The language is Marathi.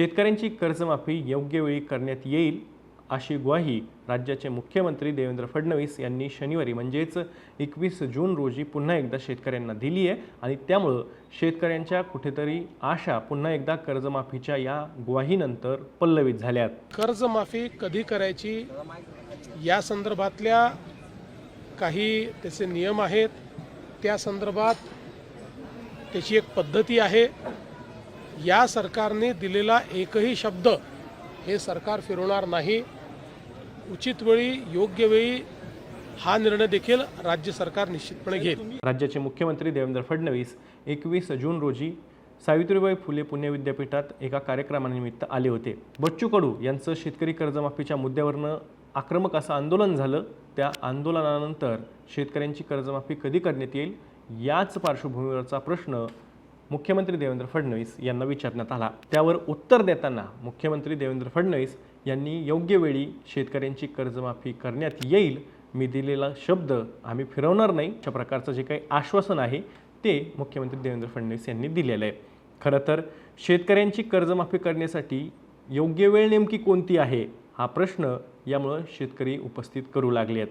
शेतकऱ्यांची कर्जमाफी योग्य वेळी करण्यात येईल अशी ग्वाही राज्याचे मुख्यमंत्री देवेंद्र फडणवीस यांनी शनिवारी म्हणजेच एकवीस जून रोजी पुन्हा एकदा शेतकऱ्यांना दिली आहे आणि त्यामुळं शेतकऱ्यांच्या कुठेतरी आशा पुन्हा एकदा कर्जमाफीच्या या ग्वाहीनंतर पल्लवित झाल्यात. कर्जमाफी कधी करायची? या संदर्भातल्या काही त्याचे नियम आहेत. त्या संदर्भात त्याची एक पद्धती आहे. या सरकारने दिलेला एकही शब्द हे सरकार फिरवणार नाही. उचित वेळी योग्य वेळी हा निर्णय देखील राज्य सरकार निश्चितपणे घेईल. राज्याचे मुख्यमंत्री देवेंद्र फडणवीस एकवीस जून रोजी सावित्रीबाई फुले पुणे विद्यापीठात एका कार्यक्रमानिमित्त आले होते. बच्चू कडू यांचं शेतकरी कर्जमाफीच्या मुद्द्यावरनं आक्रमक असं आंदोलन झालं. त्या आंदोलनानंतर शेतकऱ्यांची कर्जमाफी कधी करण्यात येईल याच पार्श्वभूमीवरचा प्रश्न मुख्यमंत्री देवेंद्र फडणवीस यांना विचारण्यात आला. त्यावर उत्तर देताना मुख्यमंत्री देवेंद्र फडणवीस यांनी योग्य वेळी शेतकऱ्यांची कर्जमाफी करण्यात येईल मी दिलेला शब्द आम्ही फिरवणार नाही. अशा प्रकारचं जे काही आश्वासन आहे ते मुख्यमंत्री देवेंद्र फडणवीस यांनी दिलेलं आहे. खरं तर शेतकऱ्यांची कर्जमाफी करण्यासाठी योग्य वेळ नेमकी कोणती आहे हा प्रश्न यामुळं शेतकरी उपस्थित करू लागले आहेत.